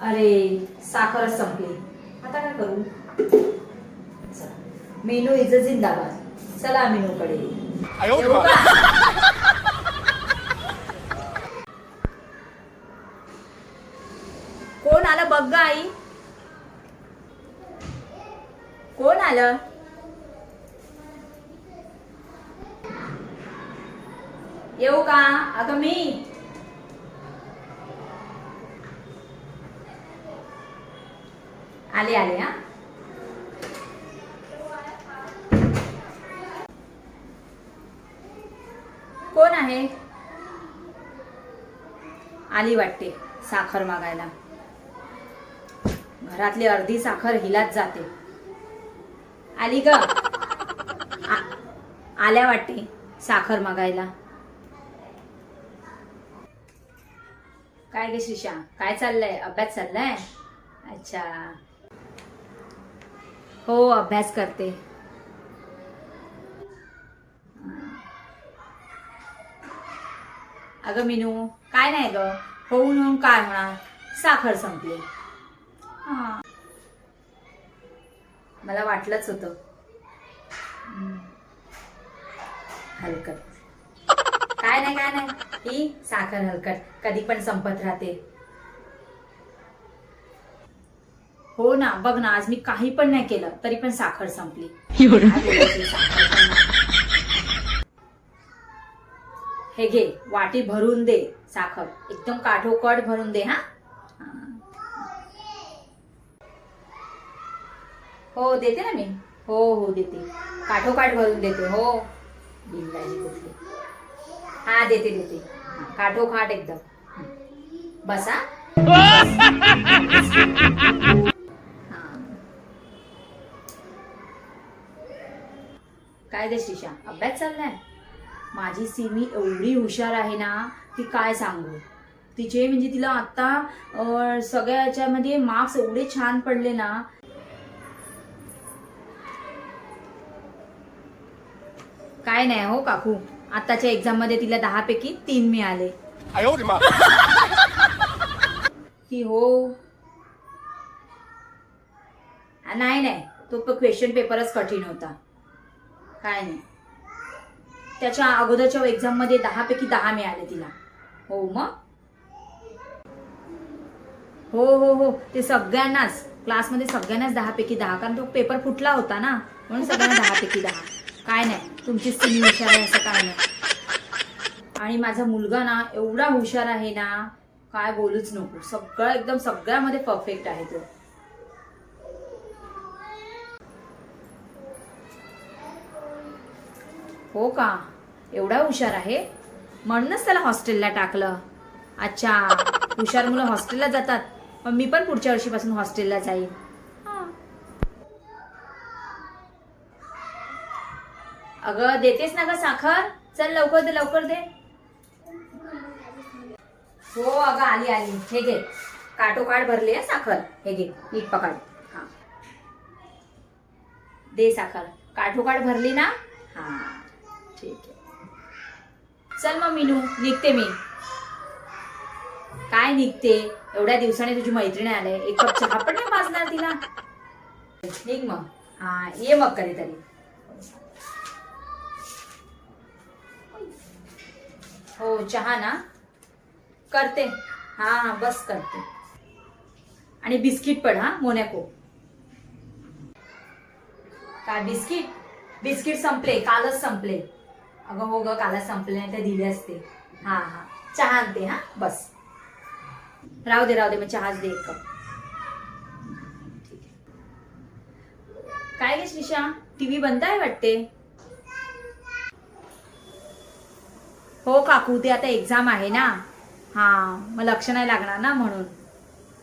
अरे साखरच संपली. आता काय करू. मेनू इज जिंदाबाद. चला मेनूकडे येऊ. का? कोण आलं बघ ग आई? कोण आलं? येऊ का? अगं मी. आले आले हा. कोण आहे? आली वाटते साखर मागायला. घरातली अर्धी साखर हिलाच जाते. आली ग. आल्या वाटते साखर मागायला. काय गे श्रीशा काय चाललंय? अभ्यास चाललाय? अच्छा. हो अभ्यास करते. अगं मिनू काय नाही ग. होऊन होऊन काय होणार? साखर संपली. मला वाटलंच होतं. हलकत हलकट. काय नाही काय नाही. ही साखर हलकट. कधी पण संपत राहते. हो ना बघ ना आज मी काही पण नाही केलं तरी पण साखर संपली. हे घे वाटी भरून दे साखर. एकदम काठोकट भरून दे हा. हा. देते ना मी. हो हो देते. काठोकाठ भरून देते हो. बिंदाजी कुठली. हा देते देते. काठोकाठ एकदम. बसा काय ग श्रीशा अभ्यास चाललाय? माझी सिमी एवढी हुशार आहे ना ती काय सांगू? तिचे म्हणजे तिला आत्ता सगळ्या याच्यामध्ये मार्क्स एवढे छान पडले ना. काय नाही हो काकू. आताच्या एक्झाममध्ये तिला दहा पैकी तीन मिळाले. की हो, हो. नाही नाही. तो क्वेश्चन पेपरच कठीण होता. काय नाही. त्याच्या अगोदरच्या एक्झाममध्ये दहा पैकी दहा मिळाले तिला. हो मग? हो हो हो. ते सगळ्यांनाच. क्लासमध्ये सगळ्यांनाच दहा पैकी दहा. कारण तो पेपर फुटला होता ना. म्हणून सगळ्यांना दहा पैकी दहा. काय नाही. तुमची सिमी हुशार आहे असं काय नाही. आणि माझा मुलगा ना एवढा हुशार आहे ना काय बोलूच नको. सगळं एकदम सगळ्यामध्ये परफेक्ट आहे तो. हो का? एवढा हुशार आहे? म्हणूनच त्याला हॉस्टेलला टाकलं. अच्छा हुशार मुलं हॉस्टेलला जातात. मग मी पण पुढच्या वर्षीपासून हॉस्टेलला जाईन. अग अगं देतेस ना ग साखर? चल लवकर दे लवकर दे. हो अगं आली आली. हे घे. काटोकाट भरली आहे साखर. हे घे नीट पकड. हा. दे साखर. काठोकाठ भरली ना? हा. ठीक आहे. चल मग मिनू निघते मी. काय निघते? एवढ्या दिवसाने तुझी मैत्रीण आले. एक कप चहा पण नाही पाजणार तिला. निघ मग. हा ये मग कधीतरी. हो चहा ना? करते. हा हा बस करते. आणि बिस्किट पण हा मोनॅको. काय बिस्किट? बिस्किट संपले कालच संपले. अगं हो ग कालच संपले नाही ते दिले असते. हा हा. चहा आणते हा? बस. राहू दे राहू दे मग चहाच दे एक कप. ठीक आहे. काय गे श्रीशा? टीव्ही बंद आहे वाटते? हो काकू ते आता एक्झाम आहे ना. हा मग लक्ष नाही लागणार ना म्हणून.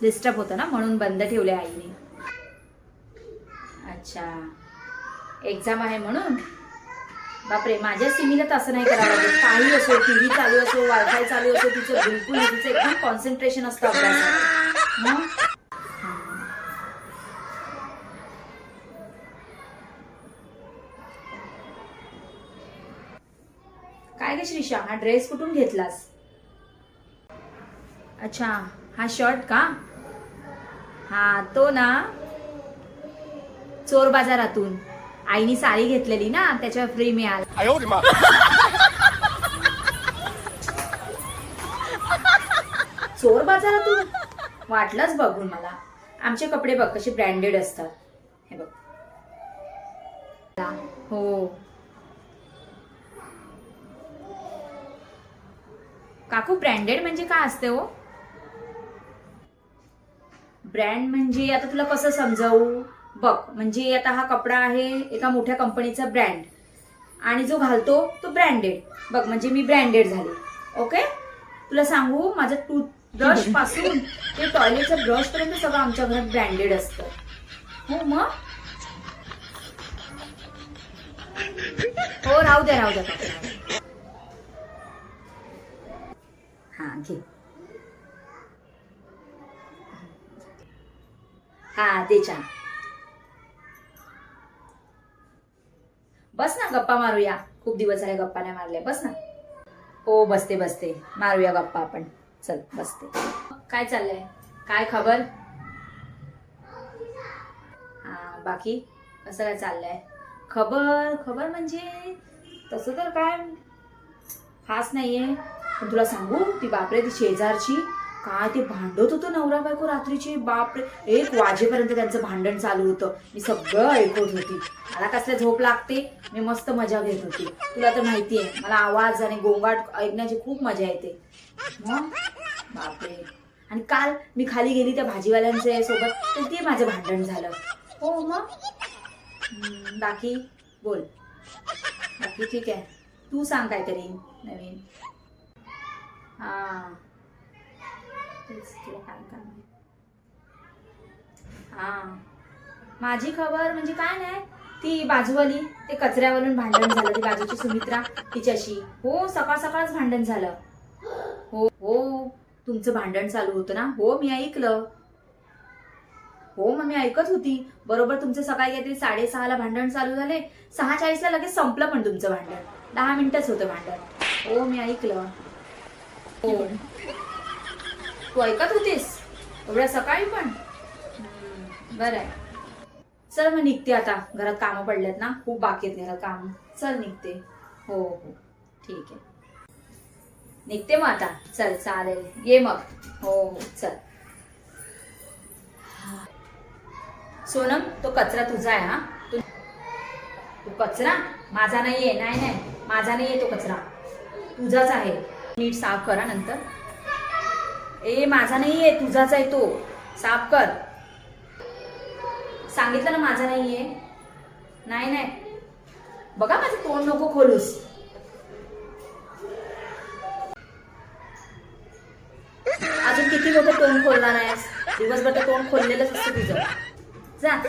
डिस्टर्ब होतं ना म्हणून बंद ठेवले आईने. अच्छा. एक्झाम आहे म्हणून? बापरे माझ्या सिमीला तसं नाही करावं काही असो टीव्ही चालू असो वायफाय चालू असो तिचं बिलकुल तिचं एकदम कॉन्सन्ट्रेशन असतं अभ्यासात. मग? काय ग श्रीशा हा ड्रेस कुठून घेतलास? अच्छा हा शर्ट का? हा तो ना चोर बाजारातून. आईनी साडी घेतलेली ना त्याच्यावर फ्री मिळाला. चोर बाजारातून वाटलंच बघून मला. आमचे कपडे बघ कसे ब्रँडेड असतात. हे बघ. हो. काकू ब्रँडेड म्हणजे काय असते हो? ब्रँड म्हणजे आता तुला कसं समजावू? बघ म्हणजे आता हा कपडा आहे एका मोठ्या कंपनीचा ब्रँड आणि जो घालतो तो ब्रँडेड बघ म्हणजे मी ब्रँडेड झाले. ओके तुला सांगू माझं टूथब्रशपासून ते टॉयलेटचा ब्रश पर्यंत सगळं आमच्या घरात ब्रँडेड असतं. हो मग? हो राहू द्या राहू द्या हा घे. हा ते छान बस ना गप्पा मारूया. खूप दिवस झाले गप्पा नाही मारल्या बस ना. हो बसते बसते. मारूया गप्पा आपण. चल बसते. काय चाललंय? काय खबर? हा बाकी? कसं काय चाललंय? खबर खबर म्हणजे तसं तर काय खास नाहीये. पण तुला सांगू ती बापरे ती शेजारची. काय ते भांडत होतं नवरा बायको रात्रीची? बाप एक वाजेपर्यंत त्यांचं भांडण चालू होतं. मी सगळं ऐकत होती. मला कसल्या झोप लागते? मी मस्त मजा घेत होती. तुला तर माहिती आहे मला आवाज आणि गोंगाट ऐकण्याची खूप मजा येते. मग? बापरे. आणि काल मी खाली गेली त्या भाजीवाल्यांच्या सोबत तर ते माझं भांडण झालं. हो मग? बाकी? बोल. बाकी ठीक आहे. तू सांग काहीतरी नवीन. हा. तेच तुला काय काम हा. माझी खबर म्हणजे काय नाही ती बाजूवाली ते कचऱ्यावरून भांडण झालं ती बाजूची सुमित्रा तिच्याशी. हो सकाळ सकाळच भांडण झालं. हो हो तुमचं भांडण चालू होतं ना? हो मी ऐकलं. हो मग मी ऐकत होती. बरोबर तुमचं सकाळी काहीतरी साडेसहाला भांडण चालू झाले. सहा चाळीसला लगेच संपलं पण तुमचं भांडण. दहा मिनिटच होतं भांडण. हो मी ऐकलं. हो. तू ऐकत होतीस? एवढ्या सकाळी पण? बर बरं आहे. चल मग निघते आता. घरात कामं पडल्यात ना. खूप बाकी आहेत घरात काम. चल निघते. हो हो. ठीक आहे. निघते मग आता. चल चालेल. ये मग. हो हो. चल. सोनम तो कचरा तुझा आहे हा? तू तू कचरा? माझा नाहीये. नाही नाही. माझा नाही आहे तो कचरा. तुझाच आहे. नीट साफ करा नंतर. ए माझा नाहीये तुझाच आहे तो. साफ कर. सांगितलं ना माझा नाहीये? नाही नाही. बघा माझं तोंड नको खोलूस. अजून किती लोक तोंड खोलणार आहेस? दिवसभर तर तोंड खोललेलंच असतं तुझं. जा.